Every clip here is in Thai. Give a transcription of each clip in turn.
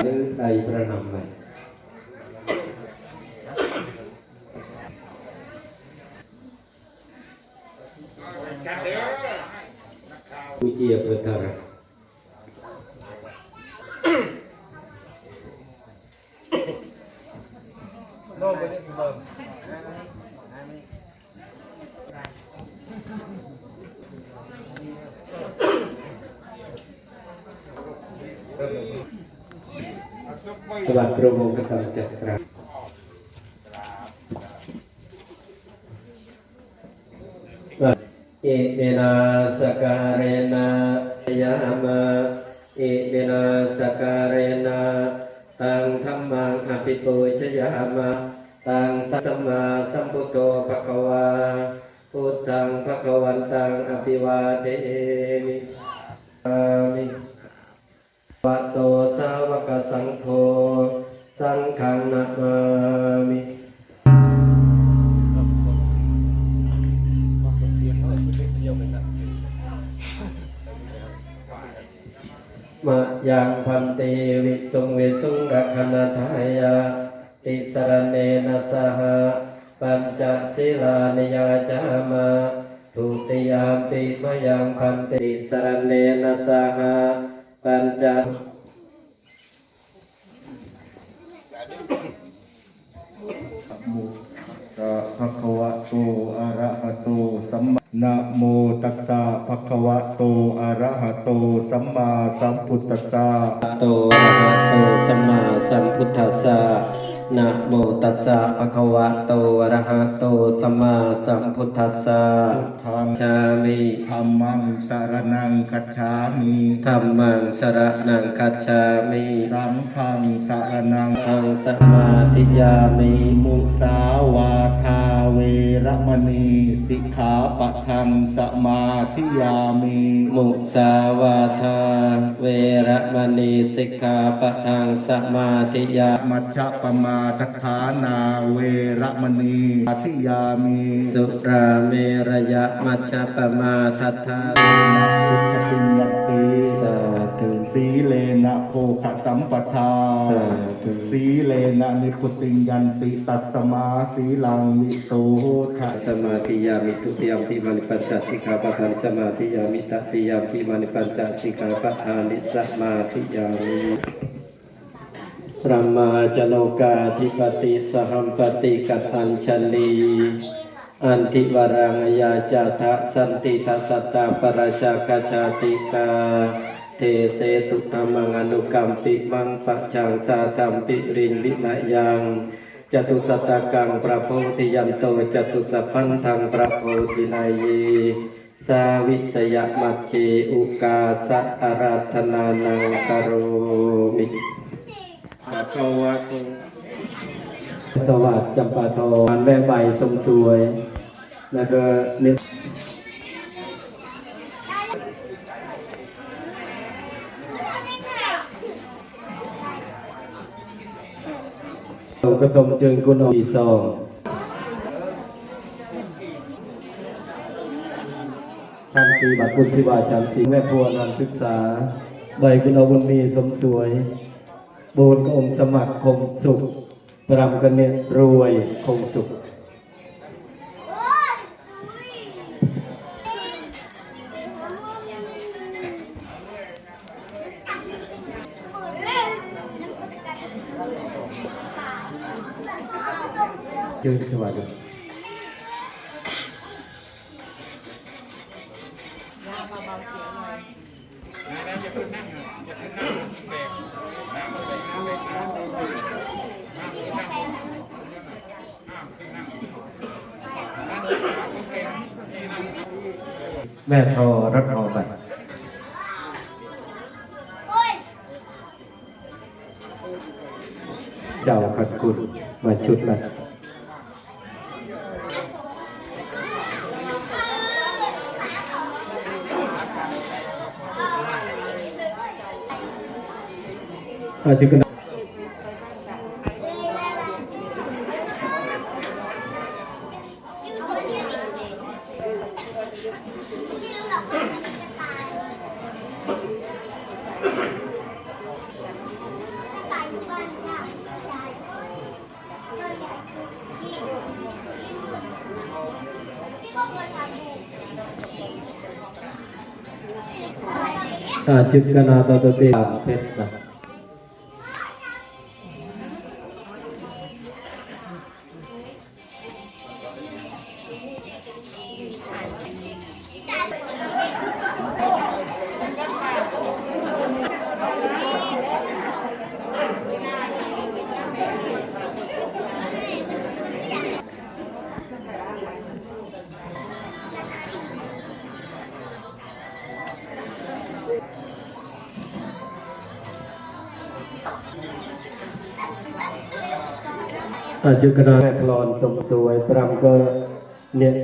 หรือใดประนำใหม่ผู้เจียบเวทา สวัสดิ์โปรโมกตังจักราเอเมนาสการเรนะยามะเอเมนาสการเรนะตังธรรมังอภิปุชยามะตังสัมมาสัมพุทโธภะคะวาพุทธังภะคะวันตังอภิวาเทมิอามิ วะโตสาวกสังโฆสังฆังนะมามิมะยังพันเตวิสุงวิสุงรักขณทายาติสรเนนะสหปัญจศีลานิยาจามาทุติยามปิมะยังพันติสรเนนะสห ปัญจนะภะคะวะโตอะระหะโตสัมมานะโมตัสสะภะคะวะโตอะระหะโต สัมมาสัมพุทธัสสะโตอะระหะโต สัมมาสัมพุทธัสสะ นะโมตัสสะภะคะวะโตอะระหะโตสัมมาสัมพุทธัสสะพุทธังชามิธัมมังสารนังคัจฉามิธัมมังสรณังคัจฉามิสังฆังสารนังทังสมาธิยามิมุสาวาทาเวระมณีสิกขาปะทังสมาธิยามิมุสาวาทาเวระมณีสิกขาปะทังสมาธิยามัชฌะปมาทัฏฐานาเวระมณีอาทิยามิสุราเมระยะมัชฌปปมาทัฏฐานะพุทธปิญญาติสาธุสีเลนะโภคสัมปทาสาธุสีเลนะนิพุติงยันติตัสสมาสีลังวิโตทะสมาธิยามิทุติยมปิมานิปัญจสิกขาปะทานสมาธิยามิตติยมปิมานิปัญจสิกขาปะทานิสมาธิยามิ พระมาจโลกาธิปติสหัมปติกัตัญชลีอันติวรังยาจาทะสันติทัสตาปราชากชาติกา เทเสตุธรรมังอนุกรรมปิมังปะจังสาธรรมปิรินวินายังจตุสัตตกังประโพธิยันโตจตุสัพพันธังประโพธินายีสาวิสยมัจเจอุกาสะอาราธนานังกโรมิ ภะคะวะโตสวัสดิ์จำปาทองแม่ใบสมสวย แล้วก็นึกเราก็สมเจิงกุณอปีซองทำสีบัตรบุญที่ว่าฉันสีแม่พัวนานศึกษา ใบกุณอบุญมีสมสวย บูญกอมสมัครคงสุขปรำกันเนี่ยรวยคงสุขยืนสวัสดี แม่ทอรัดรอไปเจ้าขัดกุลมาชุดมาอาจจะ กันอา យុគណាក្លនសុំសួយ5ក៏អ្នក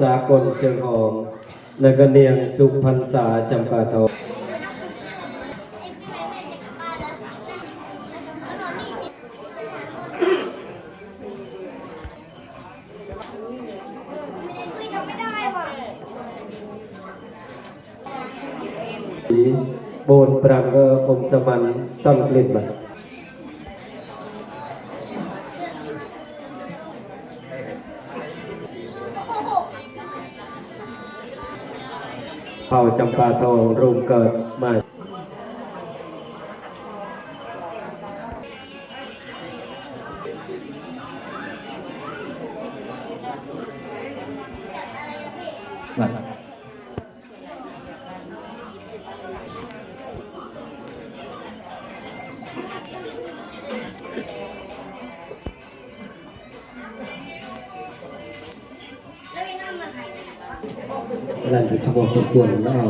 សាគនជើងហងនិងកនាងសុផាន់សាចំបាធោ प्रांग ओम समान संकलित बन भाव चंपा थो रूम कर माय นั่นคือขบวนควรแล้ว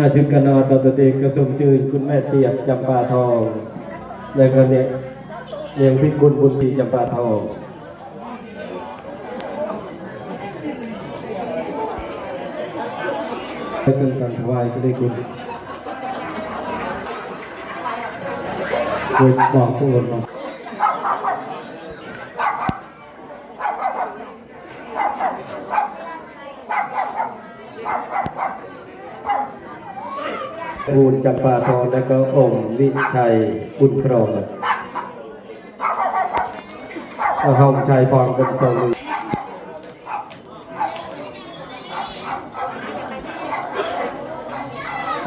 อาจุกนอตตเตกระสมจืนคุณแม่เตียบจำปาทอง แล้วก็เนี่ยเลี้ยงพิกุลบุญปีจำปาทอง เป็นการถวายก็ได้คุณคุยบอกผู้คนบอกบูญจำปาทองแล้วก็องค์วิชัยบุญครองห้องชัยพรเป็นทรง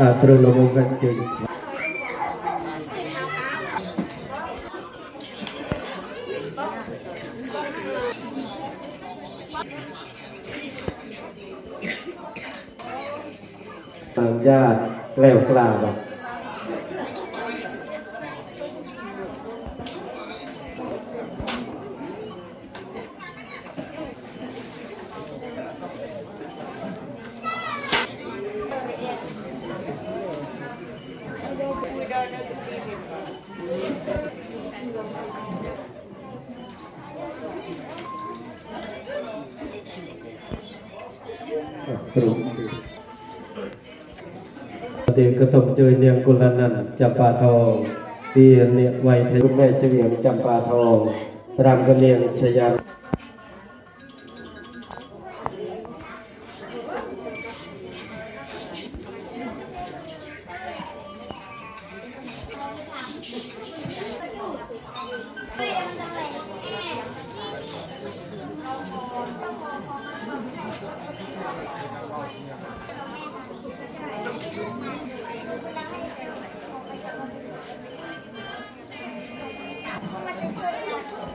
มือาตรึงลงกันจริงทางญาติแล้วกล้าแบบ เด็กกระสมเจยเนียงกุลนันจำปาทองเปียนเนี่ยไวยไทยแม่เฉียงจำปาทองรามกระเนียงชยา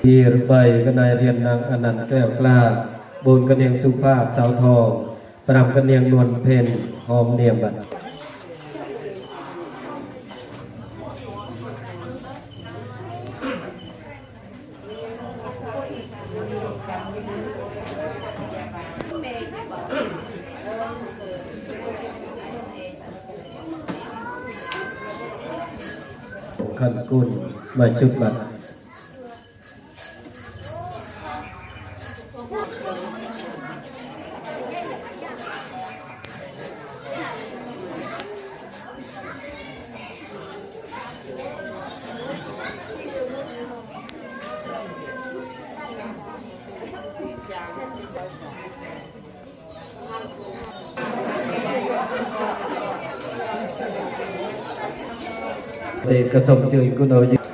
พีรใบกนายเรียนนางอนันต์แก้วกล้าบุญกระเนียงสุภาพสาวทองปรำกระเนียงนวลเพนหอมเนียมบัดขันกุลมาชุดบัด เตกระสมจือ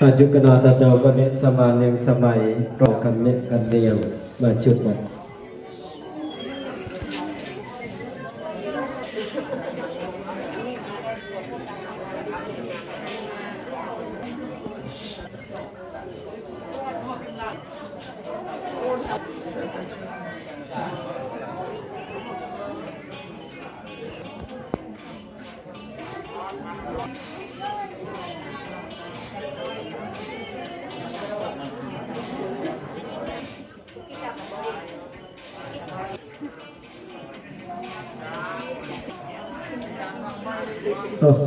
อาจุกนาตโตกเนสมาเนงสมัยรอกันเนกันเดียวมาจุดมัน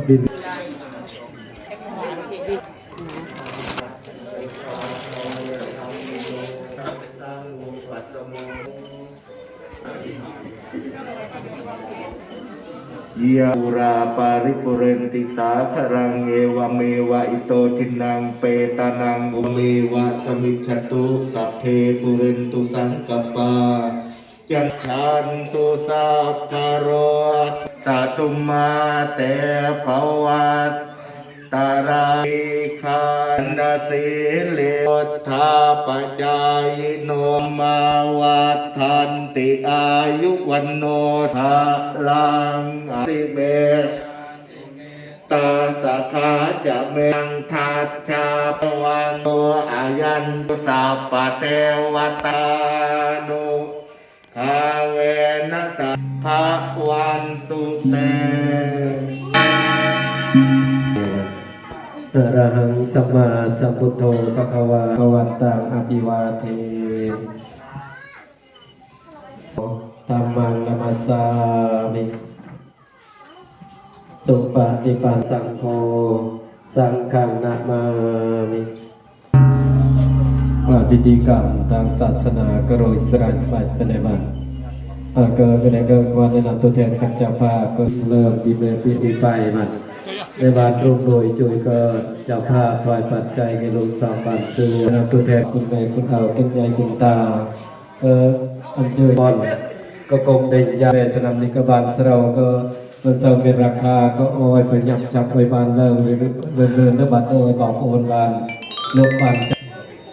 บินยะอุราปาริปุเรนติสาครังเอวเมวะอิโตทินังเปตานังอุเมวะสมิจฉตุสัพเพปุเรนตุสังกปาจันทันตุสัพพะโร สะตุมาเตภวัตตาราอิคันดสิเลทธาปจายโนมาวัฏันติอายุวันโนสาลังอติเมตาสัทธาจะเมงทัตชาปวันโตอายันตุสัพปเทวตานุภาเวนัสสะ ภะวันตุเตอระหังสัมมาสัมพุทโธภะคะวะภะวันตังอภิวาเทตัมมังนามัสสามิสุปฏิปันสังโฆสังฆังนามามิว่าพิธีกรรมทางศาสนากโรอิสราเอลบัดเป็นในบัน กิดเป็นในเกิดวันในนำตัวแทนจากเจ้าภาพก็เริ่มดีเมพิธีไปมันในบานร่วมโดยจุยก็เจ้าภาพถอยปัจจัยในลงสามปันสู่นำตัวแทนคุณแม่คุณเอาคุณยายคุณตาเอออันเจอบอลก็กงเด่นยาแม่จะนำนิกบาลสเราก็มันเสริมเป็นราคาก็โอ้ยไปหยับจับไปบานเริ่มเรื่อยๆแล้วบัดโอ้ยบอกโอนบานลงบาน